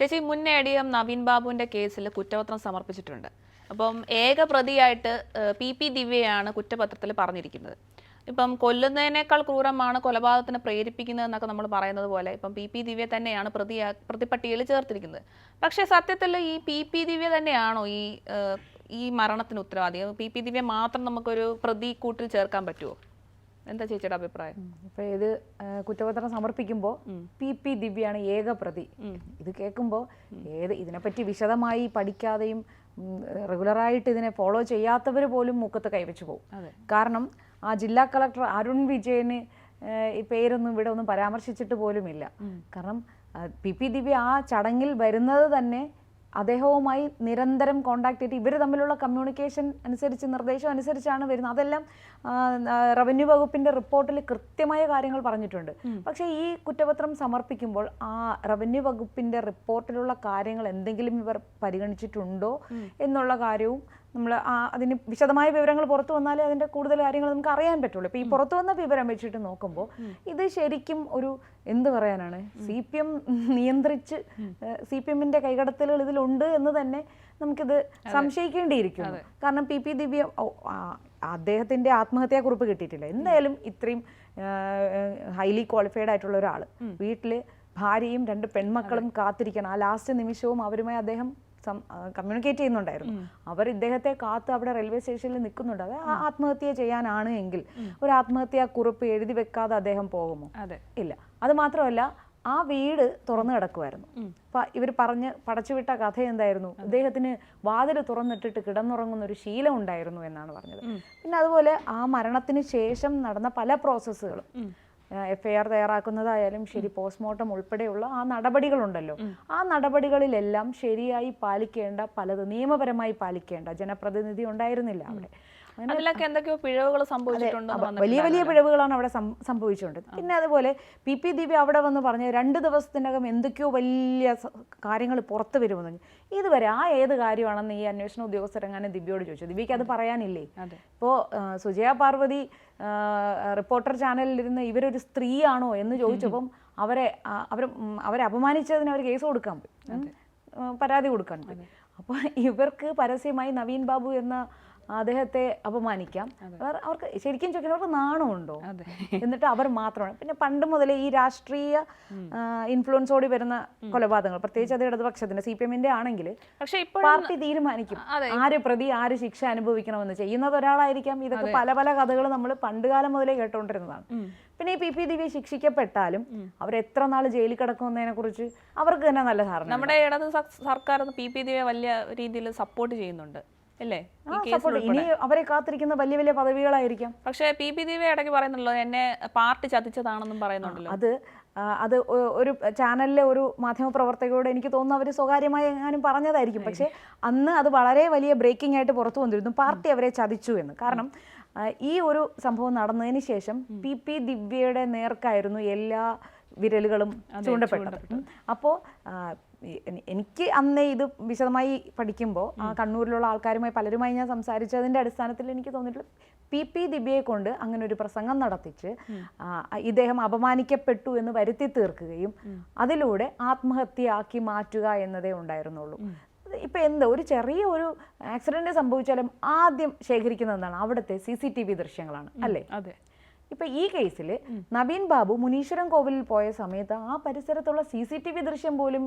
ചേച്ചി മുന്നേ D M Naveen ബാബുവിന്റെ കേസിൽ കുറ്റപത്രം സമർപ്പിച്ചിട്ടുണ്ട്. അപ്പം ഏക പ്രതിയായിട്ട് പി പി ദിവ്യയാണ് കുറ്റപത്രത്തിൽ പറഞ്ഞിരിക്കുന്നത്. ഇപ്പം കൊല്ലുന്നതിനേക്കാൾ ക്രൂരമാണ് കൊലപാതകത്തിന് പ്രേരിപ്പിക്കുന്നത് എന്നൊക്കെ നമ്മൾ പറയുന്നത് പോലെ ഇപ്പം പി പി ദിവ്യ തന്നെയാണ് പ്രതി പ്രതിപ്പട്ടികയിൽ ചേർത്തിരിക്കുന്നത്. പക്ഷേ സത്യത്തിൽ ഈ പി പി ദിവ്യ തന്നെയാണോ ഈ ഈ മരണത്തിന് ഉത്തരവാദി? പി പി ദിവ്യ മാത്രം നമുക്കൊരു പ്രതി കൂട്ടിൽ ചേർക്കാൻ പറ്റുമോ എന്താ ചേച്ചിയുടെ അഭിപ്രായം? ഇപ്പൊ ഇത് കുറ്റപത്രം സമർപ്പിക്കുമ്പോൾ പി പി ദിവ്യാണ് ഏക പ്രതി. ഇത് കേൾക്കുമ്പോൾ ഏത് ഇതിനെപ്പറ്റി വിശദമായി പഠിക്കാതെയും റെഗുലറായിട്ട് ഇതിനെ ഫോളോ ചെയ്യാത്തവർ പോലും മുഖത്ത് കൈവച്ചു പോകും കാരണം ആ ജില്ലാ കളക്ടർ അരുൺ വിജയന് ഈ പേരൊന്നും ഇവിടെ ഒന്നും പരാമർശിച്ചിട്ട് പോലുമില്ല. കാരണം പി പി ദിവ്യ ആ ചടങ്ങിൽ വരുന്നത് തന്നെ അദ്ദേഹവുമായി നിരന്തരം കോണ്ടാക്ട് ചെയ്തിട്ട് ഇവർ തമ്മിലുള്ള കമ്മ്യൂണിക്കേഷൻ അനുസരിച്ച് നിർദ്ദേശം അനുസരിച്ചാണ് വരുന്നത്. അതെല്ലാം റവന്യൂ വകുപ്പിന്റെ റിപ്പോർട്ടിൽ കൃത്യമായ കാര്യങ്ങൾ പറഞ്ഞിട്ടുണ്ട്. പക്ഷേ ഈ കുറ്റപത്രം സമർപ്പിക്കുമ്പോൾ ആ റവന്യൂ വകുപ്പിന്റെ റിപ്പോർട്ടിലുള്ള കാര്യങ്ങൾ എന്തെങ്കിലും ഇവർ പരിഗണിച്ചിട്ടുണ്ടോ എന്നുള്ള കാര്യവും നമ്മൾ അതിന് വിശദമായ വിവരങ്ങൾ പുറത്തു വന്നാലേ അതിന്റെ കൂടുതൽ കാര്യങ്ങൾ നമുക്ക് അറിയാൻ പറ്റുള്ളൂ. ഇപ്പം ഈ പുറത്തു വന്ന വിവരം വെച്ചിട്ട് നോക്കുമ്പോൾ ഇത് ശരിക്കും ഒരു എന്ത് പറയാനാണ്? സി പി എം നിയന്ത്രിച്ച് സി പി എമ്മിന്റെ കൈകടത്തലുകൾ ഇതിലുണ്ട് എന്ന് തന്നെ നമുക്കിത് സംശയിക്കേണ്ടിയിരിക്കുന്നു. കാരണം പി. പി. ദിവ്യ അദ്ദേഹത്തിന്റെ ആത്മഹത്യാ കുറിപ്പ് ആത്മഹത്യാക്കുറിപ്പ് കിട്ടിയിട്ടില്ല. എന്തായാലും ഇത്രയും ഹൈലി ക്വാളിഫൈഡ് ആയിട്ടുള്ള ഒരാൾ വീട്ടിൽ ഭാര്യയും രണ്ട് പെൺമക്കളും കാത്തിരിക്കണം. ആ ലാസ്റ്റ് നിമിഷവും അവരുമായി അദ്ദേഹം കമ്മ്യൂണിക്കേറ്റ് ചെയ്യുന്നുണ്ടായിരുന്നു. അവർ ഇദ്ദേഹത്തെ കാത്ത് അവിടെ റെയിൽവേ സ്റ്റേഷനിൽ നിൽക്കുന്നുണ്ട്. അത് ആ ആത്മഹത്യ ചെയ്യാനാണ് എങ്കിൽ ഒരു ആത്മഹത്യാ കുറിപ്പ് എഴുതി വെക്കാതെ അദ്ദേഹം പോകുമോ? അതെ. ഇല്ല. അത് മാത്രമല്ല ആ വീട് തുറന്നു കിടക്കുമായിരുന്നു അപ്പൊ ഇവർ പറഞ്ഞ് പടച്ചുവിട്ട കഥ എന്തായിരുന്നു? അദ്ദേഹത്തിന് വാതിൽ തുറന്നിട്ടിട്ട് കിടന്നുറങ്ങുന്ന ഒരു ശീലം ഉണ്ടായിരുന്നു എന്നാണ് പറഞ്ഞത്. പിന്നെ അതുപോലെ ആ മരണത്തിന് ശേഷം നടന്ന പല പ്രോസസ്സുകളും എഫ് ഐ ആർ തയ്യാറാക്കുന്നതായാലും ശരി പോസ്റ്റ്മോർട്ടം ഉൾപ്പെടെയുള്ള ആ നടപടികളുണ്ടല്ലോ. ആ നടപടികളിലെല്ലാം ശരിയായി പാലിക്കേണ്ട പലത് നിയമപരമായി പാലിക്കേണ്ട ജനപ്രതിനിധി ഉണ്ടായിരുന്നില്ല അവിടെ. അതിലൊക്കെ എന്തൊക്കെയോ പിഴവുകൾ സംഭവിച്ചിട്ടുണ്ട് വലിയ വലിയ പിഴവുകളാണ് അവിടെ സംഭവിച്ചുകൊണ്ട് പിന്നെ അതുപോലെ പി പി ദിവ്യ അവിടെ വന്ന് പറഞ്ഞ് രണ്ട് ദിവസത്തിനകം എന്തൊക്കെയോ വലിയ കാര്യങ്ങൾ പുറത്ത് വരുമെന്ന് പറഞ്ഞു. ഇതുവരെ ആ ഏത് കാര്യമാണെന്ന് ഈ അന്വേഷണ ഉദ്യോഗസ്ഥരെങ്ങാനും ദിവ്യയോട് ചോദിച്ചു? ദിവ്യക്ക് അത് പറയാനില്ലേ. ഇപ്പോൾ സുജയ പാർവതി റിപ്പോർട്ടർ ചാനലിലിരുന്ന് ഇവരൊരു സ്ത്രീയാണോ എന്ന് ചോദിച്ചപ്പം അവരെ അവർ അവരെ അപമാനിച്ചതിന് അവർ കേസ് കൊടുക്കാൻ പോയി. പരാതി കൊടുക്കാൻ പോയി. അപ്പോൾ ഇവർക്ക് പരസ്യമായി നവീൻ ബാബു എന്ന അദ്ദേഹത്തെ അപമാനിക്കാം. അവർക്ക് ശരിക്കും ചോദിക്കുന്നവർക്ക് അവർക്ക് നാണമുണ്ടോ? എന്നിട്ട് അവർ മാത്രമാണ്. പിന്നെ പണ്ട് മുതലേ ഈ രാഷ്ട്രീയ ഇൻഫ്ലുവൻസോടി വരുന്ന കൊലപാതകങ്ങൾ പ്രത്യേകിച്ച് അത് ഇടതുപക്ഷത്തിന്റെ സി പി എമ്മിന്റെ ആണെങ്കിൽ പാർട്ടി തീരുമാനിക്കും. ആര് പ്രതി ആര് ശിക്ഷ അനുഭവിക്കണമെന്ന് ചെയ്യുന്നത് ഒരാളായിരിക്കാം. ഇതൊക്കെ പല പല കഥകൾ നമ്മൾ പണ്ടുകാലം മുതലേ കേട്ടുകൊണ്ടിരുന്നതാണ് പിന്നെ ഈ പി. പി. ദിവ്യ ശിക്ഷിക്കപ്പെട്ടാലും അവർ എത്ര നാൾ ജയിലിൽ കിടക്കുന്നതിനെ കുറിച്ച് അവർക്ക് തന്നെ നല്ല ധാരണ നമ്മുടെ ഇടത് സർക്കാർ പി. പി. ദിവ്യ വലിയ രീതിയിൽ സപ്പോർട്ട് ചെയ്യുന്നുണ്ട്. അല്ലേ? ഇനി അവരെ കാത്തിരിക്കുന്ന വലിയ വലിയ പദവികളായിരിക്കാം. പക്ഷേ പി. പി. ദിവ്യ ഇടയ്ക്ക് പറയുന്നുണ്ടല്ലോ എന്നെ പാർട്ടി ചതിച്ചതാണെന്നും പറയുന്നുണ്ടല്ലോ. അത് അത് ഒരു ചാനലിലെ ഒരു മാധ്യമപ്രവർത്തകരോട് എനിക്ക് തോന്നുന്നു അവർ സ്വകാര്യമായി എങ്ങാനും പറഞ്ഞതായിരിക്കും. പക്ഷേ അന്ന് അത് വളരെ വലിയ ബ്രേക്കിംഗ് ആയിട്ട് പുറത്തു വന്നിരുന്നു. പാർട്ടി അവരെ ചതിച്ചു എന്ന്. കാരണം ഈ ഒരു സംഭവം നടന്നതിന് ശേഷം പി. പി. ദിവ്യയുടെ നേർക്കായിരുന്നു എല്ലാ വിരലുകളും ചൂണ്ടപ്പെട്ടത്. അപ്പോൾ എനിക്ക് അന്നേ ഇത് വിശദമായി പഠിക്കുമ്പോൾ ആ കണ്ണൂരിലുള്ള ആൾക്കാരുമായി പലരുമായി ഞാൻ സംസാരിച്ചതിന്റെ അടിസ്ഥാനത്തിൽ എനിക്ക് തോന്നിയിട്ടുള്ള പി പി ദിബിയെ കൊണ്ട് അങ്ങനെ ഒരു പ്രസംഗം നടത്തിച്ച് ഇദ്ദേഹം അപമാനിക്കപ്പെട്ടു എന്ന് വരുത്തി തീർക്കുകയും അതിലൂടെ ആത്മഹത്യയാക്കി മാറ്റുക എന്നതേ ഉണ്ടായിരുന്നുള്ളൂ. ഇപ്പൊ എന്ത് ഒരു ചെറിയ ഒരു ആക്സിഡന്റ് സംഭവിച്ചാലും ആദ്യം ശേഖരിക്കുന്നത് എന്താണ്? അവിടുത്തെ സി സി ടി വി ദൃശ്യങ്ങളാണ് അല്ലേ? അതെ. ഇപ്പൊ ഈ കേസിൽ നവീൻ ബാബു മുനീശ്വരം കോവിലിൽ പോയ സമയത്ത് ആ പരിസരത്തുള്ള സി സി ടി വി ദൃശ്യം പോലും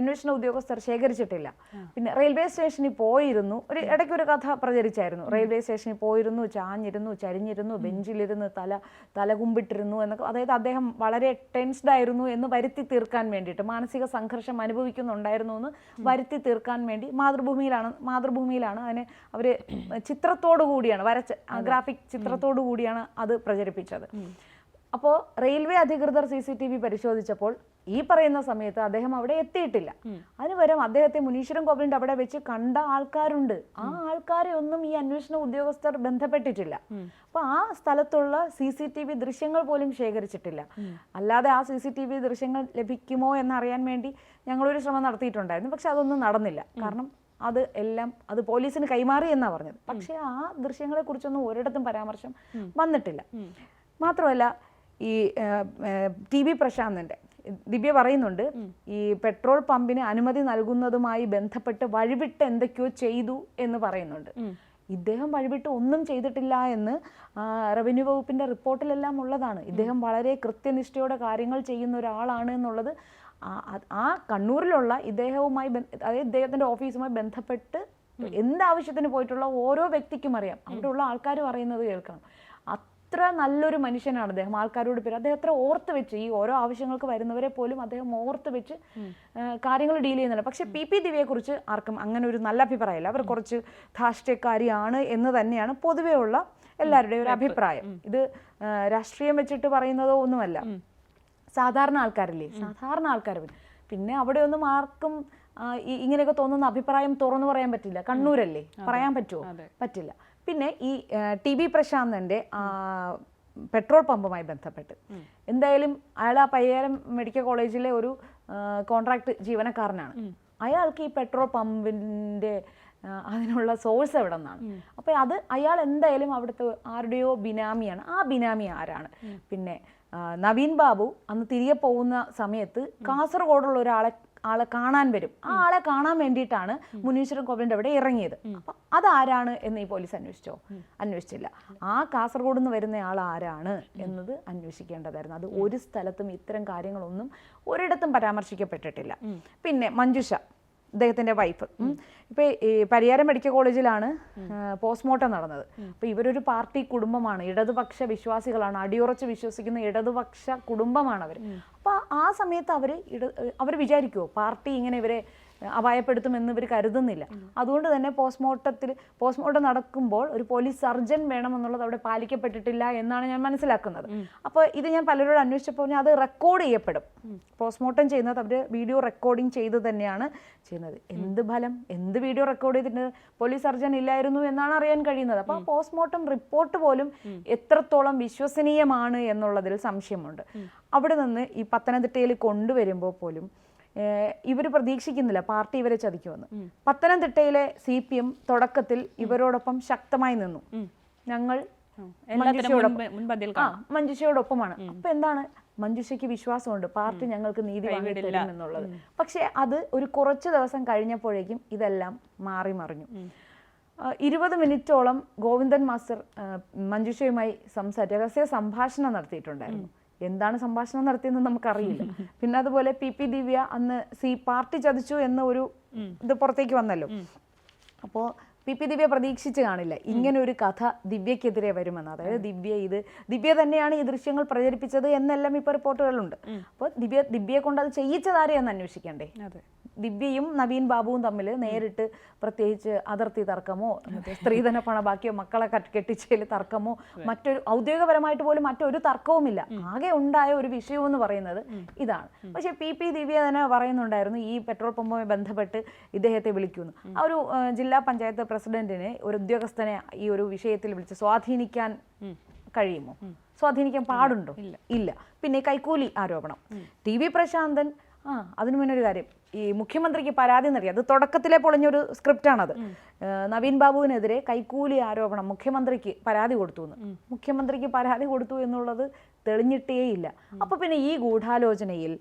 അന്വേഷണ ഉദ്യോഗസ്ഥർ ശേഖരിച്ചിട്ടില്ല. പിന്നെ റെയിൽവേ സ്റ്റേഷനിൽ പോയിരുന്നു. ഒരു ഇടയ്ക്ക് ഒരു കഥ പ്രചരിച്ചായിരുന്നു. റെയിൽവേ സ്റ്റേഷനിൽ പോയിരുന്നു ചാഞ്ഞിരുന്നു ചരിഞ്ഞിരുന്നു ബെഞ്ചിലിരുന്ന് തല തലകുമ്പിട്ടിരുന്നു എന്നൊക്കെ. അതായത് അദ്ദേഹം വളരെ ടെൻസ്ഡ് ആയിരുന്നു എന്ന് വരുത്തി തീർക്കാൻ വേണ്ടിയിട്ട് മാനസിക സംഘർഷം അനുഭവിക്കുന്നുണ്ടായിരുന്നു എന്ന് വരുത്തി തീർക്കാൻ വേണ്ടി മാതൃഭൂമിയിലാണ് മാതൃഭൂമിയിലാണ് അതിനെ അവർ ചിത്രത്തോടു കൂടിയാണ് വരച്ച ഗ്രാഫിക് ചിത്രത്തോടു കൂടിയാണ് അത് പ്രചരിപ്പിച്ചത്. അപ്പോൾ റെയിൽവേ അധികൃതർ സി സി ടി വി പരിശോധിച്ചപ്പോൾ ഈ പറയുന്ന സമയത്ത് അദ്ദേഹം അവിടെ എത്തിയിട്ടില്ല. അതിന് പകരം അദ്ദേഹത്തെ മുനീശ്വരം കോവിലിന്റെ അവിടെ വെച്ച് കണ്ട ആൾക്കാരുണ്ട്. ആ ആൾക്കാരെ ഒന്നും ഈ അന്വേഷണ ഉദ്യോഗസ്ഥർ ബന്ധപ്പെട്ടിട്ടില്ല. അപ്പൊ ആ സ്ഥലത്തുള്ള സി സി ടി വി ദൃശ്യങ്ങൾ പോലും ശേഖരിച്ചിട്ടില്ല. അല്ലാതെ ആ സി സി ടി വി ദൃശ്യങ്ങൾ ലഭിക്കുമോ എന്നറിയാൻ വേണ്ടി ഞങ്ങളൊരു ശ്രമം നടത്തിയിട്ടുണ്ടായിരുന്നു. പക്ഷെ അതൊന്നും നടന്നില്ല. കാരണം അത് എല്ലാം അത് പോലീസിന് കൈമാറി എന്നാ പറഞ്ഞത്. പക്ഷെ ആ ദൃശ്യങ്ങളെ കുറിച്ചൊന്നും ഒരിടത്തും പരാമർശം വന്നിട്ടില്ല. മാത്രമല്ല ഈ ടി വി പ്രശാന്തന്റെ ദിവ്യ പറയുന്നുണ്ട് ഈ പെട്രോൾ പമ്പിന് അനുമതി നൽകുന്നതുമായി ബന്ധപ്പെട്ട് വഴിവിട്ട് എന്തൊക്കെയോ ചെയ്തു എന്ന് പറയുന്നുണ്ട്. ഇദ്ദേഹം വഴിവിട്ട് ഒന്നും ചെയ്തിട്ടില്ല എന്ന് റവന്യൂ വകുപ്പിന്റെ റിപ്പോർട്ടിലെല്ലാം ഉള്ളതാണ്. ഇദ്ദേഹം വളരെ കൃത്യനിഷ്ഠയോടെ കാര്യങ്ങൾ ചെയ്യുന്ന ഒരാളാണ് എന്നുള്ളത് ആ- കണ്ണൂരിലുള്ള ഇദ്ദേഹവുമായി അതായത് ഇദ്ദേഹത്തിന്റെ ഓഫീസുമായി ബന്ധപ്പെട്ട് എന്താവശ്യത്തിന് പോയിട്ടുള്ള ഓരോ വ്യക്തിക്കും അറിയാം. അവിടെയുള്ള ആൾക്കാർ പറയുന്നത് കേൾക്കണം. അത്ര നല്ലൊരു മനുഷ്യനാണ് അദ്ദേഹം? ആൾക്കാരോട് പേര് അദ്ദേഹം അത്ര ഓർത്ത് വെച്ച് ഈ ഓരോ ആവശ്യങ്ങൾക്ക് വരുന്നവരെ പോലും അദ്ദേഹം ഓർത്ത് വെച്ച് കാര്യങ്ങൾ ഡീൽ ചെയ്യുന്നുണ്ട്. പക്ഷെ പി പി ദിവ്യയെ കുറിച്ച് ആർക്കും അങ്ങനെ ഒരു നല്ല അഭിപ്രായമില്ല. അവർ കുറച്ച് ധാർഷ്ട്യക്കാരിയാണ് എന്ന് തന്നെയാണ് പൊതുവേ ഉള്ള എല്ലാവരുടെയും ഒരു അഭിപ്രായം. ഇത് രാഷ്ട്രീയം വെച്ചിട്ട് പറയുന്നതോ ഒന്നുമല്ല. സാധാരണ ആൾക്കാരില്ലേ? സാധാരണ ആൾക്കാർ പിന്നെ അവിടെ ഒന്നും ആർക്കും ഇങ്ങനെയൊക്കെ തോന്നുന്ന അഭിപ്രായം തുറന്നു പറയാൻ പറ്റില്ല. കണ്ണൂരല്ലേ? പറയാൻ പറ്റുമോ പറ്റില്ല. പിന്നെ ഈ ടി ബി പ്രശാന്തന്റെ പെട്രോൾ പമ്പുമായി ബന്ധപ്പെട്ട്. എന്തായാലും അയാൾ ആ പയ്യാരം മെഡിക്കൽ കോളേജിലെ ഒരു കോൺട്രാക്ട് ജീവനക്കാരനാണ്. അയാൾക്ക് ഈ പെട്രോൾ പമ്പിന്റെ അതിനുള്ള സോഴ്സ് എവിടെ നിന്നാണ് അപ്പൊ അത് അയാൾ എന്തായാലും അവിടുത്തെ ആരുടെയോ ബിനാമിയാണ്. ആ ബിനാമി ആരാണ്? പിന്നെ നവീൻ ബാബു അന്ന് തിരികെ പോകുന്ന സമയത്ത് കാസർഗോഡുള്ള ഒരാളെ ആളെ കാണാൻ വരും. ആ ആളെ കാണാൻ വേണ്ടിയിട്ടാണ് മുനീശ്വരൻ കോവിലിന്റെ അവിടെ ഇറങ്ങിയത്. അപ്പൊ അതാരാണ് എന്ന് ഈ പോലീസ് അന്വേഷിച്ചോ? അന്വേഷിച്ചില്ല. ആ കാസർഗോഡ് നിന്ന് വരുന്ന ആൾ ആരാണ് എന്നത് അന്വേഷിക്കേണ്ടതായിരുന്നു. അത് ഒരു സ്ഥലത്തും ഇത്തരം കാര്യങ്ങളൊന്നും ഒരിടത്തും പരാമർശിക്കപ്പെട്ടിട്ടില്ല. പിന്നെ മഞ്ജുഷ. അദ്ദേഹത്തിന്റെ വൈഫ് ഇപ്പൊ ഈ പരിയാരം മെഡിക്കൽ കോളേജിലാണ് പോസ്റ്റ്മോർട്ടം നടന്നത്. അപ്പൊ ഇവരൊരു പാർട്ടി കുടുംബമാണ്. ഇടതുപക്ഷ വിശ്വാസികളാണ്. അടിയുറച്ച് വിശ്വസിക്കുന്ന ഇടതുപക്ഷ കുടുംബമാണ് അവർ അപ്പൊ ആ സമയത്ത് അവർ ഇട അവർ വിചാരിക്കുമോ പാർട്ടി ഇങ്ങനെ ഇവരെ അപായപ്പെടുത്തുമെന്ന് ഇവർ കരുതുന്നില്ല. അതുകൊണ്ട് തന്നെ പോസ്റ്റ്മോർട്ടത്തിൽ പോസ്റ്റ്മോർട്ടം നടക്കുമ്പോൾ ഒരു പോലീസ് സർജൻ വേണമെന്നുള്ളത് അവിടെ പാലിക്കപ്പെട്ടിട്ടില്ല എന്നാണ് ഞാൻ മനസ്സിലാക്കുന്നത്. അപ്പോൾ ഇത് ഞാൻ പലരോട് അന്വേഷിച്ചപ്പോൾ അത് റെക്കോർഡ് ചെയ്യപ്പെടും. പോസ്റ്റ്മോർട്ടം ചെയ്യുന്നത് അവർ വീഡിയോ റെക്കോർഡിംഗ് ചെയ്ത് തന്നെയാണ് ചെയ്യുന്നത്. എന്ത് ഫലം എന്ത് വീഡിയോ റെക്കോർഡ് ചെയ്തിട്ട് പോലീസ് സർജൻ ഇല്ലായിരുന്നു എന്നാണ് അറിയാൻ കഴിയുന്നത്. അപ്പോൾ പോസ്റ്റ്മോർട്ടം റിപ്പോർട്ട് പോലും എത്രത്തോളം വിശ്വസനീയമാണ് എന്നുള്ളതിൽ സംശയമുണ്ട്. അവിടെ നിന്ന് ഈ പത്തനംതിട്ടയിൽ കൊണ്ടുവരുമ്പോൾ പോലും ഇവർ പ്രതീക്ഷിക്കുന്നില്ല. പാർട്ടി ഇവരെ ചതിക്കുമെന്ന്. പത്തനംതിട്ടയിലെ സി പി എം തുടക്കത്തിൽ ഇവരോടൊപ്പം ശക്തമായി നിന്നു. ഞങ്ങൾ മഞ്ജുഷയോടൊപ്പമാണ്. അപ്പൊ എന്താണ്? മഞ്ജുഷയ്ക്ക് വിശ്വാസമുണ്ട്. പാർട്ടി ഞങ്ങൾക്ക് നീതി എന്നുള്ളത്. പക്ഷെ അത് ഒരു കുറച്ച് ദിവസം കഴിഞ്ഞപ്പോഴേക്കും ഇതെല്ലാം മാറി മറിഞ്ഞു. ഇരുപത് മിനിറ്റോളം ഗോവിന്ദൻ മാസ്റ്റർ മഞ്ജുഷയുമായി സംസാരിച്ച രഹസ്യ സംഭാഷണം നടത്തിയിട്ടുണ്ടായിരുന്നു. എന്താണ് സംഭാഷണം നടത്തിയെന്ന് നമുക്കറിയില്ല. പിന്നെ അതുപോലെ പി പി ദിവ്യ അന്ന് സി പാർട്ടി ചതിച്ചു എന്ന ഒരു ഇത് പുറത്തേക്ക് വന്നല്ലോ. അപ്പോൾ പി പി ദിവ്യ പ്രതീക്ഷിച്ച് കാണില്ല. ഇങ്ങനെ ഒരു കഥ ദിവ്യക്കെതിരെ വരുമെന്ന്. അതായത് ദിവ്യ ഇത് ദിവ്യ തന്നെയാണ് ഈ ദൃശ്യങ്ങൾ പ്രചരിപ്പിച്ചത് എന്നെല്ലാം ഇപ്പോൾ റിപ്പോർട്ടുകളുണ്ട് അപ്പോൾ ദിവ്യ ദിവ്യയെ കൊണ്ട് അത് ചെയ്യിച്ചതാരെയെന്ന് അന്വേഷിക്കണ്ടേ? ദിവ്യയും നവീൻ ബാബുവും തമ്മിൽ നേരിട്ട് പ്രത്യേകിച്ച് അതിർത്തി തർക്കമോ സ്ത്രീധന പണബാക്കിയോ മക്കളെ കട്ട് കെട്ടിച്ചതിൽ തർക്കമോ മറ്റൊരു ഔദ്യോഗികപരമായിട്ട് പോലും മറ്റൊരു തർക്കവുമില്ല. ആകെ ഉണ്ടായ ഒരു വിഷയം എന്ന് പറയുന്നത് ഇതാണ്. പക്ഷേ പി പി ദിവ്യ തന്നെ പറയുന്നുണ്ടായിരുന്നു ഈ പെട്രോൾ പമ്പുമായി ബന്ധപ്പെട്ട് ഇദ്ദേഹത്തെ വിളിക്കുന്നു ആ ഒരു ജില്ലാ പഞ്ചായത്ത് പ്രസിഡന്റിനെ ഒരു ഉദ്യോഗസ്ഥനെ ഈ ഒരു വിഷയത്തിൽ വിളിച്ച് സ്വാധീനിക്കാൻ കഴിയുമോ? സ്വാധീനിക്കാൻ പാടുണ്ടോ? ഇല്ല. പിന്നെ കൈക്കൂലി ആരോപണം. ടി വി പ്രശാന്തൻ ആ അതിനു മുന്നേ ഒരു കാര്യം. ഈ മുഖ്യമന്ത്രിക്ക് പരാതി നൽകി. അത് തുടക്കത്തിലെ പൊളിഞ്ഞൊരു സ്ക്രിപ്റ്റാണത്. നവീൻ ബാബുവിനെതിരെ കൈക്കൂലി ആരോപണം മുഖ്യമന്ത്രിക്ക് പരാതി കൊടുത്തു എന്ന് മുഖ്യമന്ത്രിക്ക് പരാതി കൊടുത്തു എന്നുള്ളത് തെളിഞ്ഞിട്ടേയില്ല. അപ്പൊ പിന്നെ ഈ ഗൂഢാലോചനയിൽ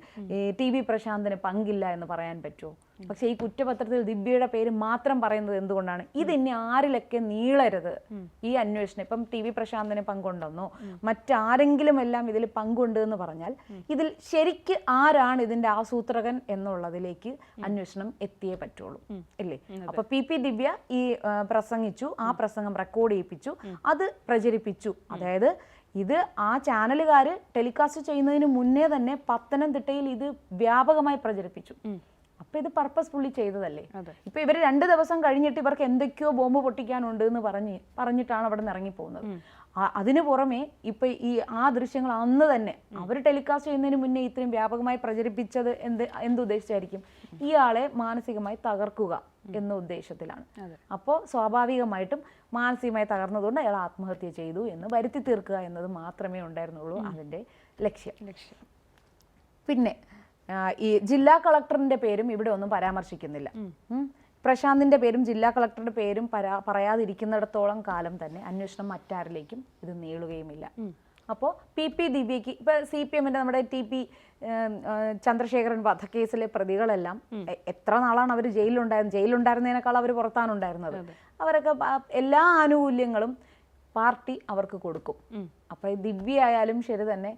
ടി വി പ്രശാന്തന് പങ്കില്ല എന്ന് പറയാൻ പറ്റുമോ? പക്ഷെ ഈ കുറ്റപത്രത്തിൽ ദിവ്യയുടെ പേര് മാത്രം പറയുന്നത് എന്തുകൊണ്ടാണ്? ഇത് ഇനി ആരിലൊക്കെ നീളരുത്? ഈ അന്വേഷണം ഇപ്പം ടി വി പ്രശാന്തന് പങ്കുണ്ടെന്നോ? മറ്റാരെങ്കിലും എല്ലാം ഇതിൽ പങ്കുണ്ട് എന്ന് പറഞ്ഞാൽ ഇതിൽ ശരിക്ക് ആരാണ് ഇതിന്റെ ആസൂത്രകൻ എന്നുള്ളതിലേക്ക് അന്വേഷണം എത്തിയേ പറ്റുള്ളൂ. ഇല്ലേ? അപ്പൊ പി പി ദിവ്യ ഈ പ്രസംഗിച്ചു ആ പ്രസംഗം റെക്കോർഡ് ചെയ്യിപ്പിച്ചു അത് പ്രചരിപ്പിച്ചു. അതായത് ഇത് ആ ചാനലുകാർ ടെലികാസ്റ്റ് ചെയ്യുന്നതിന് മുന്നേ തന്നെ പത്തനംതിട്ടയിൽ ഇത് വ്യാപകമായി പ്രചരിപ്പിച്ചു. അപ്പൊ ഇത് പർപ്പസ്ഫുള്ളി ചെയ്തതല്ലേ. ഇപ്പൊ ഇവർ രണ്ട് ദിവസം കഴിഞ്ഞിട്ട് ഇവർക്ക് എന്തൊക്കെയോ ബോംബ് പൊട്ടിക്കാനുണ്ട് എന്ന് പറഞ്ഞ് പറഞ്ഞിട്ടാണ് അവിടെ നിന്ന് ഇറങ്ങിപ്പോകുന്നത്. അതിനു പുറമെ ഇപ്പൊ ഈ ആ ദൃശ്യങ്ങൾ അന്ന് തന്നെ അവർ ടെലികാസ്റ്റ് ചെയ്യുന്നതിന് മുന്നേ ഇത്രയും വ്യാപകമായി പ്രചരിപ്പിച്ചത് എന്ത് എന്തുദ്ദേശിച്ചായിരിക്കും ഇയാളെ മാനസികമായി തകർക്കുക എന്ന ഉദ്ദേശത്തിലാണ്. അപ്പോൾ സ്വാഭാവികമായിട്ടും മാനസികമായി തകർന്നതുകൊണ്ട് അയാൾ ആത്മഹത്യ ചെയ്തു എന്ന് വരുത്തി തീർക്കുക എന്നത് മാത്രമേ ഉണ്ടായിരുന്നുള്ളൂ അതിന്റെ ലക്ഷ്യം. പിന്നെ ഈ ജില്ലാ കളക്ടറിന്റെ പേരും ഇവിടെ ഒന്നും പരാമർശിക്കുന്നില്ല. പ്രശാന്തിന്റെ പേരും ജില്ലാ കളക്ടറുടെ പേരും പരാ പറയാതിരിക്കുന്നിടത്തോളം കാലം തന്നെ അന്വേഷണം മറ്റാരിലേക്കും ഇത് നീളുകയുമില്ല. അപ്പോൾ പി പി ദിവ്യക്ക് ഇപ്പൊ സി പി എമ്മിന്റെ നമ്മുടെ ടി പി ചന്ദ്രശേഖരൻ വധക്കേസിലെ പ്രതികളെല്ലാം എത്ര നാളാണ് അവർ ജയിലിലുണ്ടായിരുന്നത് ജയിലിലുണ്ടായിരുന്നതിനേക്കാൾ അവർ പുറത്താണ് ഉണ്ടായിരുന്നത്. അവരൊക്കെ എല്ലാ ആനുകൂല്യങ്ങളും പാർട്ടി അവർക്ക് കൊടുക്കും. അപ്പൊ ഈ ദിവ്യ ആയാലും ശരി തന്നെ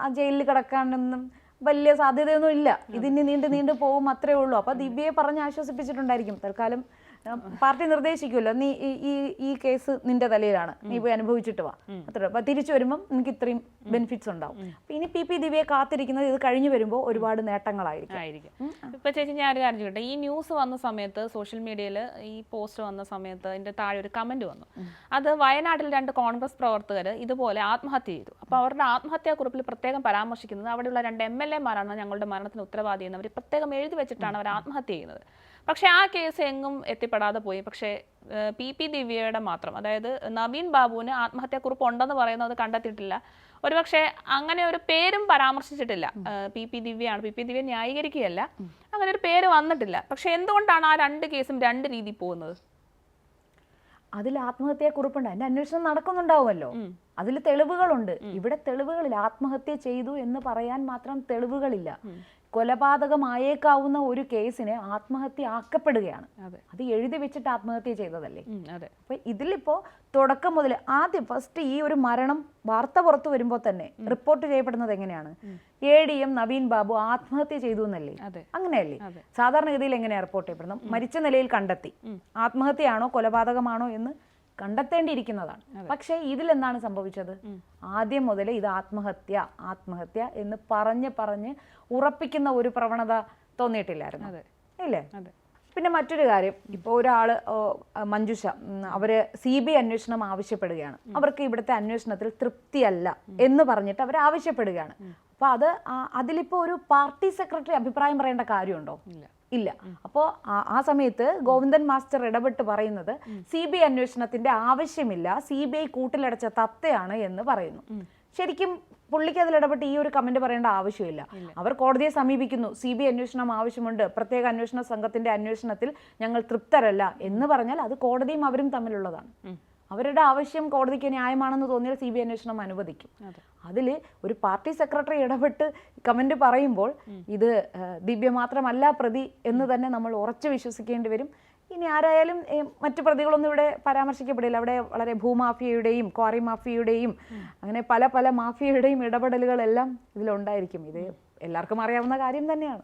ആ ജയിലിൽ കിടക്കാനൊന്നും വലിയ സാധ്യതയൊന്നും ഇല്ല. ഇതിന് നീണ്ടു നീണ്ടു പോകും അത്രേ ഉള്ളൂ. അപ്പൊ ദിവ്യയെ പറഞ്ഞ് ആശ്വസിപ്പിച്ചിട്ടുണ്ടായിരിക്കും. തൽക്കാലം പാർട്ടി നിർദ്ദേശിക്കുമല്ലോ. നീ ഈ- ഈ കേസ് നിന്റെ തലയിലാണ്. നീ പോയി അനുഭവിച്ചിട്ട് വാ. അത്ര അപ്പൊ തിരിച്ചു വരുമ്പം നിനക്ക് ഇത്രയും ബെനിഫിറ്റ്സ് ഉണ്ടാവും. ഇനി പി പി ദിവ്യയെ കാത്തിരിക്കുന്നത് ഇത് കഴിഞ്ഞു വരുമ്പോൾ ഒരുപാട് നേട്ടങ്ങളായിരിക്കും. ആയിരിക്കും. ഇപ്പൊ ചേച്ചി ഞാൻ ഒരു കാര്യം ചോദിക്കട്ടെ. ഈ ന്യൂസ് വന്ന സമയത്ത് സോഷ്യൽ മീഡിയയിൽ ഈ പോസ്റ്റ് വന്ന സമയത്ത് അതിന്റെ താഴെ ഒരു കമന്റ് വന്നു. അത് വയനാട്ടിൽ രണ്ട് കോൺഗ്രസ് പ്രവർത്തകർ ഇതുപോലെ ആത്മഹത്യ ചെയ്തു. അപ്പൊ അവരുടെ ആത്മഹത്യാ കുറിപ്പിൽ പ്രത്യേകം പരാമർശിക്കുന്നത് അവിടെയുള്ള രണ്ട് എം എൽ എമാരാണ് ഞങ്ങളുടെ മരണത്തിന് ഉത്തരവാദി എന്നവർ പ്രത്യേകം എഴുതി വെച്ചിട്ടാണ് അവർ ആത്മഹത്യ ചെയ്യുന്നത്. പക്ഷേ ആ കേസ് എങ്ങും എത്തിപ്പെടാതെ പോയി. പക്ഷേ പി. പി. ദിവ്യയുടെ മാത്രം. അതായത് നവീൻ ബാബുവിന് ആത്മഹത്യാക്കുറിപ്പ് ഉണ്ടെന്ന് പറയുന്നത് കണ്ടെത്തിയിട്ടില്ല. ഒരുപക്ഷെ അങ്ങനെ ഒരു പേരും പരാമർശിച്ചിട്ടില്ല. പി. പി. ദിവ്യയാണ്. പി. പി. ദിവ്യ ന്യായീകരിക്കുകയല്ല. അങ്ങനെ ഒരു പേര് വന്നിട്ടില്ല. പക്ഷെ എന്തുകൊണ്ടാണ് ആ രണ്ട് കേസും രണ്ട് രീതി പോകുന്നത്? അതിൽ ആത്മഹത്യ കുറിപ്പുണ്ട് അതിന്റെ അന്വേഷണം നടക്കുന്നുണ്ടാവുമല്ലോ. അതിൽ തെളിവുകളുണ്ട്. ഇവിടെ തെളിവുകളില്ല ആത്മഹത്യ ചെയ്തു എന്ന് പറയാൻ മാത്രം തെളിവുകളില്ല. കൊലപാതകമായേക്കാവുന്ന ഒരു കേസിന് ആത്മഹത്യ ആക്കപ്പെടുകയാണ്. അത്. എഴുതി വെച്ചിട്ട് ആത്മഹത്യ ചെയ്തതല്ലേ? അപ്പൊ ഇതിലിപ്പോ തുടക്കം മുതൽ ആദ്യം ഫസ്റ്റ് ഈ ഒരു മരണം വാർത്ത പുറത്തു വരുമ്പോൾ തന്നെ റിപ്പോർട്ട് ചെയ്യപ്പെടുന്നത് എങ്ങനെയാണ്? A D M Naveen Babu ആത്മഹത്യ ചെയ്തു എന്നല്ലേ? അങ്ങനെയല്ലേ. സാധാരണഗതിയിൽ എങ്ങനെയാണ് റിപ്പോർട്ട് ചെയ്യപ്പെടുന്നത് മരിച്ച നിലയിൽ കണ്ടെത്തി. ആത്മഹത്യയാണോ കൊലപാതകമാണോ എന്ന് കണ്ടെത്തേണ്ടിയിരിക്കുന്നതാണ്. പക്ഷേ ഇതിൽ എന്താണ് സംഭവിച്ചത് ആദ്യം മുതൽ ഇത് ആത്മഹത്യ ആത്മഹത്യ എന്ന് പറഞ്ഞ് പറഞ്ഞ് ഉറപ്പിക്കുന്ന ഒരു പ്രവണത തോന്നിയിട്ടില്ലായിരുന്നു. ഇല്ലേ? പിന്നെ മറ്റൊരു കാര്യം ഇപ്പോൾ ഒരാൾ മഞ്ജുഷ അവർ സി ബി അന്വേഷണം ആവശ്യപ്പെടുകയാണ്. അവർക്ക് ഇവിടുത്തെ അന്വേഷണത്തിൽ തൃപ്തിയല്ല എന്ന് പറഞ്ഞിട്ട് അവർ ആവശ്യപ്പെടുകയാണ്. അപ്പൊ അത് അതിലിപ്പോ ഒരു പാർട്ടി സെക്രട്ടറി അഭിപ്രായം പറയേണ്ട കാര്യമുണ്ടോ? ഇല്ല. അപ്പോ അപ്പോൾ ആ സമയത്ത് ഗോവിന്ദൻ മാസ്റ്റർ ഇടപെട്ട് പറയുന്നത് സി ബി ഐ അന്വേഷണത്തിന്റെ ആവശ്യമില്ല സി ബി ഐ കൂട്ടിലടച്ച തത്തയാണ് എന്ന് പറയുന്നു. ശരിക്കും പുള്ളിക്ക് അതിൽ ഇടപെട്ട് ഈ ഒരു കമന്റ് പറയേണ്ട ആവശ്യമില്ല. അവർ കോടതിയെ സമീപിക്കുന്നു. സി ബി ഐ അന്വേഷണം ആവശ്യമുണ്ട്. പ്രത്യേക അന്വേഷണ സംഘത്തിന്റെ അന്വേഷണത്തിൽ ഞങ്ങൾ തൃപ്തരല്ല എന്ന് പറഞ്ഞാൽ അത് കോടതിയും അവരും തമ്മിലുള്ളതാണ്. അവരുടെ ആവശ്യം കോടതിക്ക് ന്യായമാണെന്ന് തോന്നിയാൽ സി ബി ഐ അന്വേഷണം അനുവദിക്കും. അതെ. അതിൽ ഒരു പാർട്ടി സെക്രട്ടറി ഇടപെട്ട് കമന്റ് പറയുമ്പോൾ ഇത് ദിവ്യ മാത്രമല്ല പ്രതി എന്ന് തന്നെ നമ്മൾ ഉറച്ചു വിശ്വസിക്കേണ്ടി വരും. ഇനി ആരായാലും മറ്റു പ്രതികളൊന്നും ഇവിടെ പരാമർശിക്കപ്പെടില്ല. അവിടെ വളരെ ഭൂമാഫിയയുടെയും ക്വാറി മാഫിയയുടെയും അങ്ങനെ പല പല മാഫിയയുടെയും ഇടപെടലുകളെല്ലാം ഇതിലുണ്ടായിരിക്കും. ഇത് എല്ലാവർക്കും അറിയാവുന്ന കാര്യം തന്നെയാണ്.